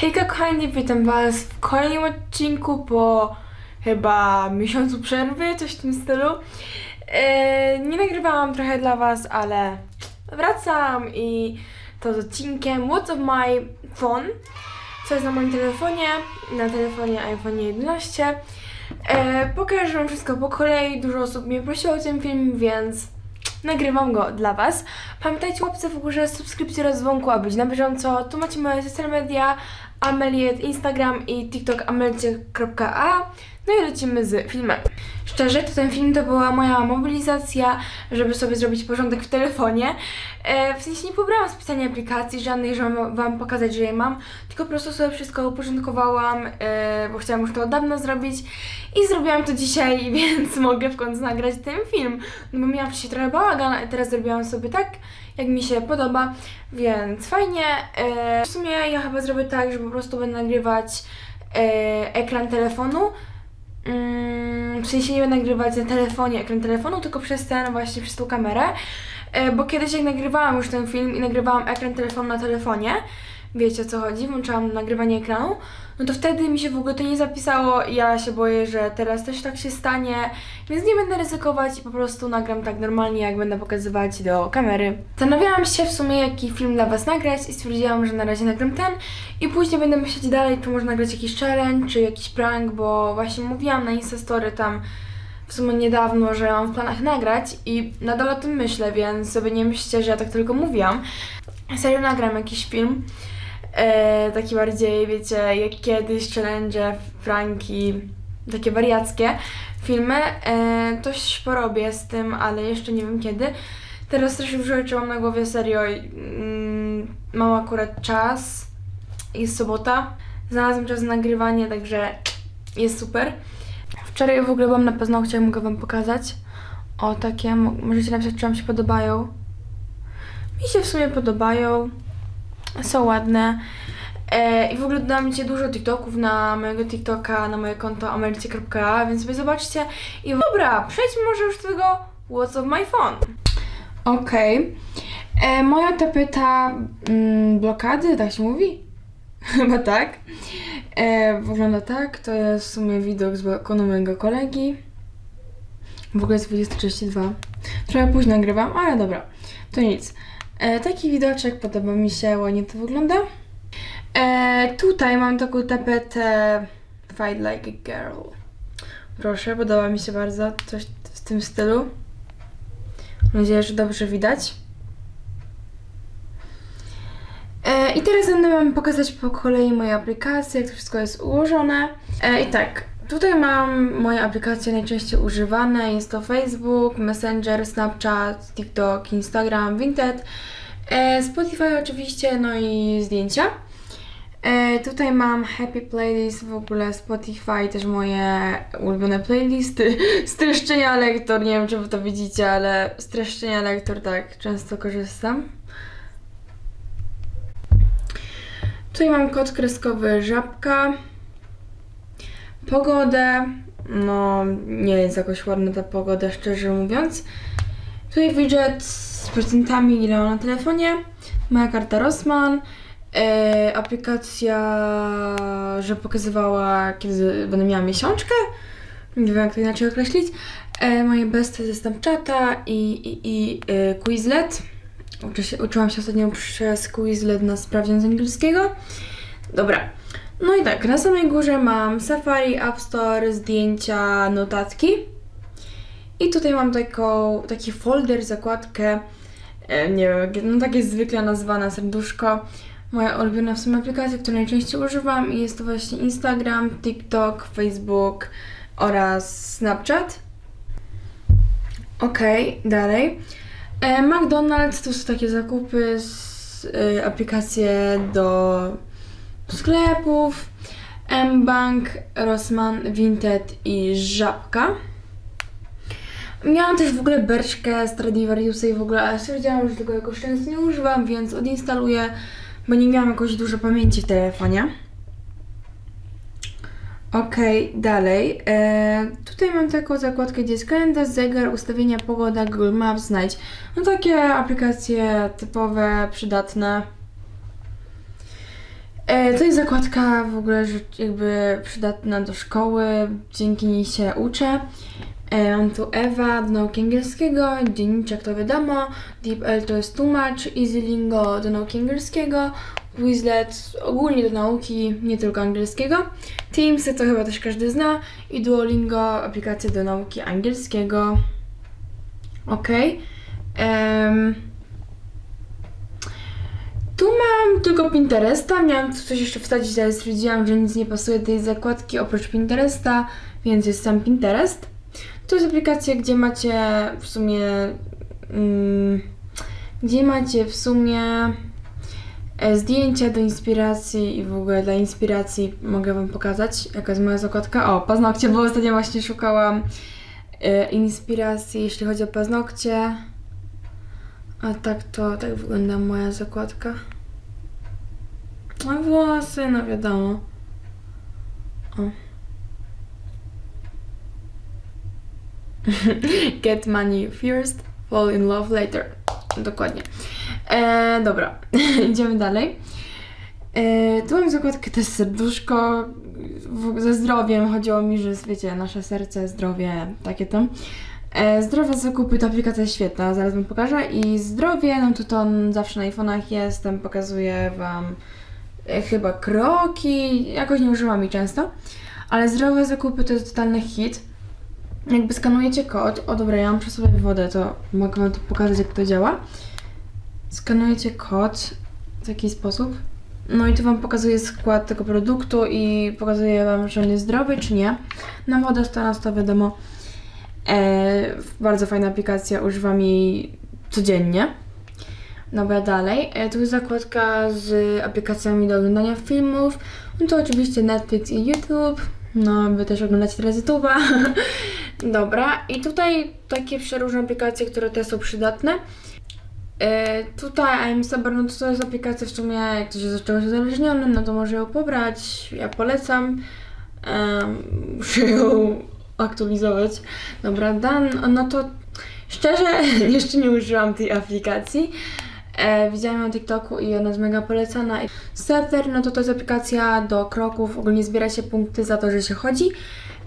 Hejka kochani, witam was w kolejnym odcinku po chyba miesiącu przerwy, coś w tym stylu. E, nie nagrywałam trochę dla was, ale wracam i to z odcinkiem What's of my phone, co jest na moim telefonie, na telefonie iPhone 11. E, pokażę wam wszystko po kolei, dużo osób mnie prosiło o ten film, więc nagrywam go dla Was. Pamiętajcie łapce w górze, subskrypcji oraz dzwonku, aby być na bieżąco. Tu macie moje social media, Ameliet, Instagram i TikTok amelcie.a. No i lecimy z filmem. Szczerze, to ten film to była moja mobilizacja, żeby sobie zrobić porządek w telefonie. E, w sensie nie pobrałam specjalnie aplikacji żadnej, żeby Wam pokazać, że je mam, tylko po prostu sobie wszystko uporządkowałam, e, bo chciałam już to od dawna zrobić i zrobiłam to dzisiaj, więc mogę w końcu nagrać ten film. No bo miałam wcześniej trochę bałagan, a teraz zrobiłam sobie tak, jak mi się podoba, więc fajnie. E, w sumie ja chyba zrobię tak, że po prostu będę nagrywać e, ekran telefonu. Mm, w sensie nie nagrywać na telefonie ekran telefonu, tylko przez ten właśnie, przez tą kamerę. E, bo kiedyś jak nagrywałam już ten film i nagrywałam ekran telefonu na telefonie, wiecie o co chodzi, włączałam nagrywanie ekranu, no to wtedy mi się w ogóle to nie zapisało i ja się boję, że teraz też tak się stanie, więc nie będę ryzykować i po prostu nagram tak normalnie, jak będę pokazywać do kamery. Zastanawiałam się w sumie, jaki film dla Was nagrać i stwierdziłam, że na razie nagram ten i później będę myśleć dalej, czy można nagrać jakiś challenge, czy jakiś prank, bo właśnie mówiłam na Instastory tam w sumie niedawno, że mam w planach nagrać i nadal o tym myślę, więc sobie nie myślcie, że ja tak tylko mówiłam. Serio nagram jakiś film. E, taki bardziej, wiecie, jak kiedyś challenge, pranki, takie wariackie filmy. E, coś porobię z tym, ale jeszcze nie wiem kiedy. Teraz też już rzeczy mam na głowie serio. Mm, mam akurat czas. Jest sobota. Znalazłam czas na nagrywanie, także jest super. Wczoraj w ogóle byłam na paznokciach, mogę wam pokazać. O, takie, mo- możecie napisać, czy wam się podobają. Mi się w sumie podobają. Są ładne. E, I w ogóle dodałam ci dużo TikToków na mojego TikToka, na moje konto amercie.a, więc sobie zobaczcie. I dobra, przejdźmy może już do tego What's of my phone. Okej. E, Moja tapeta mm, blokady, tak się mówi? Chyba tak. E, wygląda tak, to jest w sumie widok z balkonu mojego kolegi. W ogóle jest 20.32. Trochę późno nagrywam, ale dobra, to nic. E, taki widoczek, podoba mi się, ładnie to wygląda. E, tutaj mam taką tapetę Fight Like a Girl. Proszę, podoba mi się bardzo, coś w tym stylu. Mam nadzieję, że dobrze widać. E, I teraz będę Wam pokazać po kolei moje aplikacje, jak to wszystko jest ułożone. E, I tak, tutaj mam moje aplikacje najczęściej używane. Jest to Facebook, Messenger, Snapchat, TikTok, Instagram, Vinted, e, Spotify oczywiście, no i zdjęcia. E, tutaj mam Happy Playlist, w ogóle Spotify, też moje ulubione playlisty. Streszczenia lektor, nie wiem czy wy to widzicie, ale streszczenia lektor tak, często korzystam. Tutaj mam kod kreskowy żabka. Pogodę. No, nie jest jakoś ładna ta pogoda, szczerze mówiąc. Tutaj widget z procentami, ile mam na telefonie. Moja karta Rossmann. E, aplikacja, że pokazywała, kiedy będę miała miesiączkę. Nie wiem, jak to inaczej określić. E, moje besty ze Snapchata i, i, i e, Quizlet. Uczę się, uczyłam się ostatnio przez Quizlet na sprawdzian z angielskiego. Dobra. No i tak, na samej górze mam Safari, App Store, zdjęcia, notatki. I tutaj mam taką, taki folder, zakładkę, e, nie wiem, no tak jest zwykle nazwana, serduszko. Moja ulubiona w sumie aplikacja, której najczęściej używam i jest to właśnie Instagram, TikTok, Facebook oraz Snapchat. Okej, dalej. E, McDonald's to są takie zakupy, z, y, aplikacje do sklepów, mBank, Rossmann, Vinted i Żabka. Miałam też w ogóle beczkę Stradivariusa i w ogóle, ale stwierdziłam, że tego jakoś często nie używam, więc odinstaluję, bo nie miałam jakoś dużo pamięci w telefonie. Okej, dalej. E, tutaj mam taką zakładkę, gdzie jest kalendarz, zegar, ustawienia, pogoda, Google Maps, znajdź. No takie aplikacje typowe, przydatne. E, to jest zakładka w ogóle że jakby przydatna do szkoły, dzięki niej się uczę. E, mam tu Ewa do nauki angielskiego, dzienniczek to wiadomo, DeepL to jest tłumacz, EasyLingo do nauki angielskiego, Quizlet ogólnie do nauki, nie tylko angielskiego, Teamsy to chyba też każdy zna i Duolingo aplikacje do nauki angielskiego. Ok. Em, tu mam tylko Pinteresta, miałam tu coś jeszcze wsadzić, ale stwierdziłam, że nic nie pasuje tej zakładki oprócz Pinteresta, więc jest sam Pinterest. To jest aplikacja, gdzie macie w sumie. Mm, gdzie macie w sumie e, zdjęcia do inspiracji i w ogóle dla inspiracji mogę Wam pokazać, jaka jest moja zakładka. O, paznokcie, bo ostatnio właśnie szukałam e, inspiracji, jeśli chodzi o paznokcie. A tak to, tak wygląda moja zakładka. A włosy, no wiadomo. O. Get money first, fall in love later. Dokładnie. E, dobra, idziemy dalej. E, tu mam zakładkę też serduszko. W, ze zdrowiem chodziło mi, że wiecie, nasze serce, zdrowie, takie tam. E, zdrowe zakupy to aplikacja świetna, zaraz wam pokażę. I zdrowie, no to to zawsze na iPhone'ach jest, tam pokazuję wam e, chyba kroki, jakoś nie używam jej często. Ale zdrowe zakupy to jest totalny hit. Jakby skanujecie kod, o dobra, ja mam przy sobie wodę, to mogę wam to pokazać jak to działa. Skanujecie kod w taki sposób. No i tu wam pokazuje skład tego produktu i pokazuje wam, czy on jest zdrowy, czy nie. Na wodę to nas to wiadomo. E, bardzo fajna aplikacja, używam jej codziennie. Dobra, dalej. E, tu jest zakładka z aplikacjami do oglądania filmów. No to oczywiście Netflix i YouTube. No, wy też oglądacie teraz YouTube'a. Dobra, i tutaj takie przeróżne aplikacje, które też są przydatne. E, tutaj I'm Saber, no to, jest aplikacja w sumie, jak ktoś jest od czegoś uzależniony, no to może ją pobrać. Ja polecam. Muszę ją aktualizować. Dobra, Dan, no to szczerze jeszcze nie użyłam tej aplikacji. E, widziałam ją na TikToku i ona jest mega polecana. Stepper, no to to jest aplikacja do kroków, ogólnie zbiera się punkty za to, że się chodzi.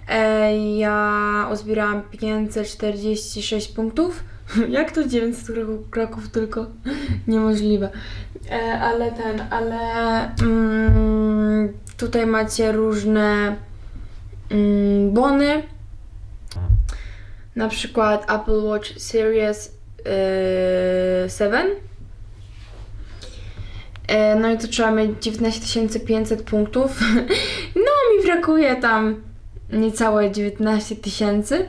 E, ja uzbierałam 546 punktów. Jak to 900 kroków, kroków tylko? Niemożliwe. E, ale ten, ale mm, tutaj macie różne mm, bony. Na przykład Apple Watch Series yy, 7. E, No i to trzeba mieć 19 500 punktów. No mi brakuje tam niecałe 19 tysięcy.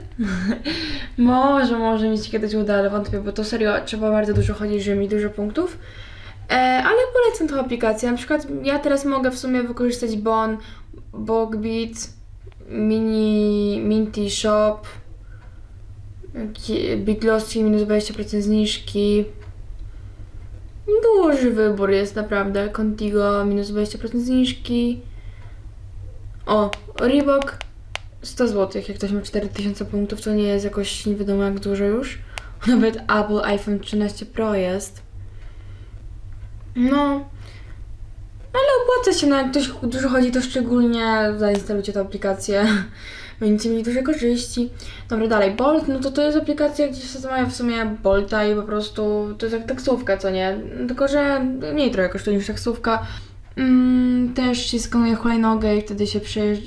może, może mi się kiedyś uda, ale wątpię, bo to serio trzeba bardzo dużo chodzić, żeby mieć dużo punktów. E, ale polecam tą aplikację. Na przykład ja teraz mogę w sumie wykorzystać Bon, Bogbit, Mini, Minty Shop, Ki- Bitloski minus 20% zniżki. Duży wybór jest naprawdę. Contigo minus 20% zniżki. O, Reebok 100 zł. Jak ktoś ma 4000 punktów, to nie jest jakoś nie wiadomo jak dużo już. Nawet Apple iPhone 13 Pro jest. No. Ale opłaca się, no jak ktoś dużo chodzi, to szczególnie zainstalujcie tę aplikację. Będziecie mieli duże korzyści. Dobra, dalej. Bolt, no to to jest aplikacja, gdzie się zamawia w sumie Bolta i po prostu to jest jak taksówka, co nie? Tylko, że mniej trochę kosztuje niż taksówka. Mm, też się skanuje hulajnogę i wtedy się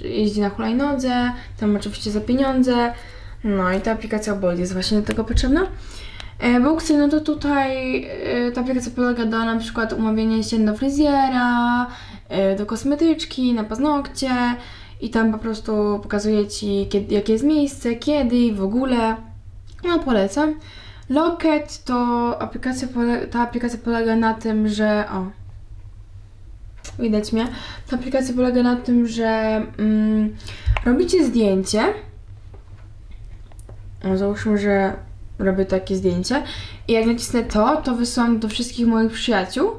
jeździ na hulajnodze. Tam oczywiście za pieniądze. No i ta aplikacja Bolt jest właśnie do tego potrzebna. E, Booksy, no to tutaj e, ta aplikacja polega do na przykład umawiania się do fryzjera, e, do kosmetyczki, na paznokcie i tam po prostu pokazuje Ci kiedy, jakie jest miejsce, kiedy i w ogóle. No polecam. Locket to aplikacja, ta aplikacja polega na tym, że o, widać mnie. Ta aplikacja polega na tym, że mm, robicie zdjęcie. O, załóżmy, że robię takie zdjęcie i jak nacisnę to, to wysyłam do wszystkich moich przyjaciół,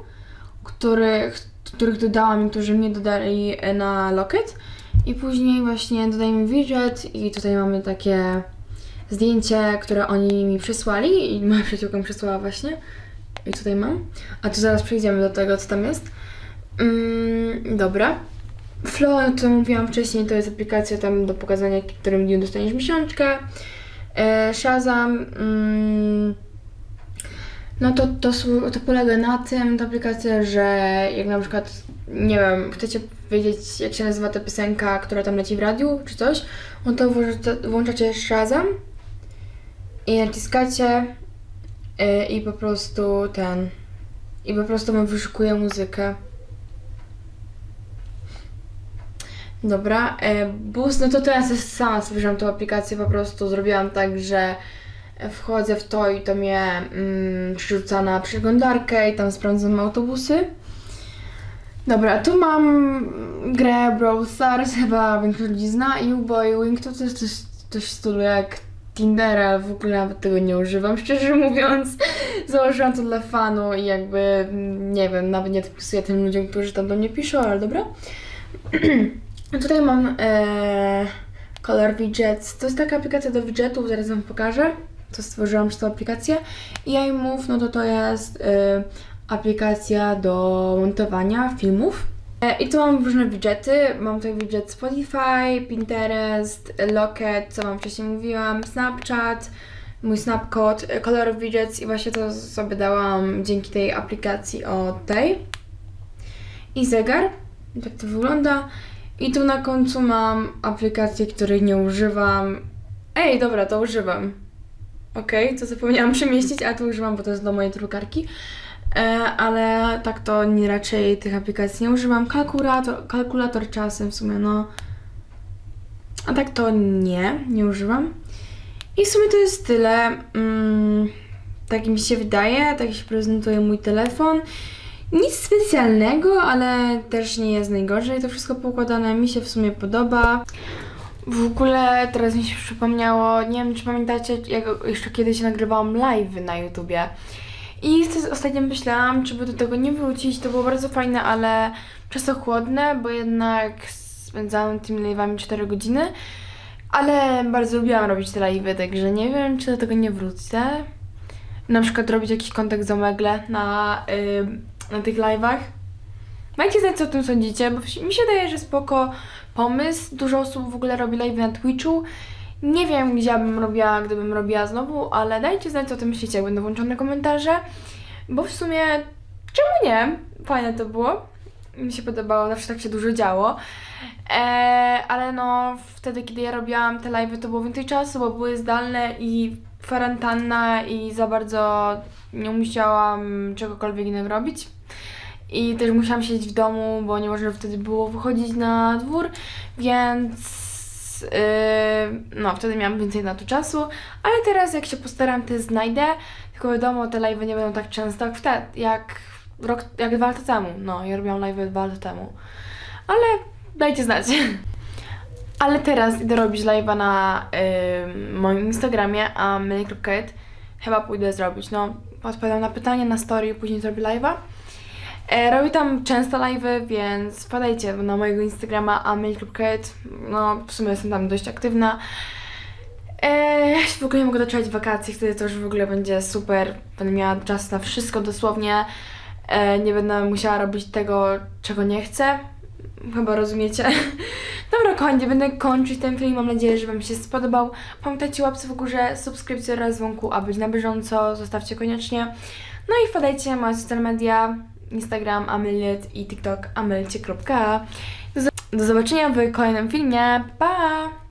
których, których dodałam i którzy mnie dodali e, na Locket i później właśnie dodajemy widget i tutaj mamy takie zdjęcie, które oni mi przysłali i moja przyjaciółka mi przysłała właśnie i tutaj mam, a tu zaraz przejdziemy do tego, co tam jest. Mm, dobra. Flow, to mówiłam wcześniej, to jest aplikacja tam do pokazania, w którym dniu dostaniesz miesiączkę. E, Shazam, mm, no to, to, to polega na tym, ta aplikacja, że jak na przykład, nie wiem, chcecie wiedzieć, jak się nazywa ta piosenka, która tam leci w radiu, czy coś, no to włączacie, włączacie Shazam i naciskacie e, i po prostu ten, i po prostu wam wyszukuje muzykę. Dobra, e, Boost, no to teraz jest sama stworzyłam tą aplikację, po prostu zrobiłam tak, że wchodzę w to i to mnie mm, przerzuca na przeglądarkę i tam sprawdzam autobusy. Dobra, tu mam grę Brawl Stars, chyba większość ludzi zna i Boy Wing to też coś, coś w stylu jak Tinder, ale w ogóle nawet tego nie używam, szczerze mówiąc. Założyłam to dla fanu i jakby, mm, nie wiem, nawet nie odpisuję tym ludziom, którzy tam do mnie piszą, ale dobra. Tutaj mam e, Color Widgets. To jest taka aplikacja do widgetów, zaraz Wam pokażę, co stworzyłam przez tą aplikację. I iMove, no to to jest e, aplikacja do montowania filmów. E, I tu mam różne widgety. Mam tutaj widget Spotify, Pinterest, Locket, co Wam wcześniej mówiłam, Snapchat, mój Snapcode, e, Color Widgets i właśnie to sobie dałam dzięki tej aplikacji o tej. I zegar. Tak to wygląda. I tu na końcu mam aplikację, której nie używam. Ej, dobra, to używam. Okej, to zapomniałam przemieścić, a to używam, bo to jest do mojej drukarki. E, ale tak to nie raczej tych aplikacji nie używam. Kalkulator, kalkulator czasem w sumie, no. A tak to nie, nie używam. I w sumie to jest tyle. Mm, tak mi się wydaje, tak się prezentuje mój telefon. Nic specjalnego, ale też nie jest najgorzej. To wszystko poukładane mi się w sumie podoba. W ogóle teraz mi się przypomniało, nie wiem czy pamiętacie, jak jeszcze kiedyś nagrywałam live na YouTubie. I ostatnio myślałam, czy by do tego nie wrócić. To było bardzo fajne, ale czasochłodne, bo jednak spędzałam tymi live'ami 4 godziny. Ale bardzo lubiłam robić te live'y, także nie wiem, czy do tego nie wrócę. Na przykład robić jakiś kontakt z Omegle na, ym, na tych live'ach. Dajcie znać, co o tym sądzicie, bo mi się wydaje, że spoko pomysł. Dużo osób w ogóle robi live na Twitchu. Nie wiem, gdzie ja bym robiła, gdybym robiła znowu, ale dajcie znać, co o tym myślicie, jak będą włączone komentarze. Bo w sumie, czemu nie? Fajne to było. Mi się podobało, zawsze tak się dużo działo. Eee, ale no, wtedy, kiedy ja robiłam te live'y, to było więcej czasu, bo były zdalne i kwarantanna i za bardzo nie musiałam czegokolwiek innego robić. I też musiałam siedzieć w domu, bo nie można wtedy było wychodzić na dwór, więc yy, no wtedy miałam więcej na to czasu, ale teraz jak się postaram, to znajdę, tylko wiadomo, te live'y nie będą tak często jak wtedy, jak rok, jak dwa lata temu, no ja robiłam live'y dwa lata temu, ale dajcie znać. Ale teraz idę robić live'a na yy, moim Instagramie, a my.ed chyba pójdę zrobić, no odpowiadam na pytanie na story, później zrobię live'a. E, robię tam często live'y, więc wpadajcie na mojego Instagrama amel.ed. No, w sumie jestem tam dość aktywna. E, w ogóle nie mogę doczekać wakacji, wtedy to już w ogóle będzie super. Będę miała czas na wszystko dosłownie. E, nie będę musiała robić tego, czego nie chcę. Chyba rozumiecie. Dobra, kochani, będę kończyć ten film. Mam nadzieję, że Wam się spodobał. Pamiętajcie łapce w górze, subskrypcję oraz dzwonku, aby być na bieżąco. Zostawcie koniecznie. No i wpadajcie na moje social media. Instagram Amelit i TikTok amelcie.a. Do, do zobaczenia w kolejnym filmie. Pa!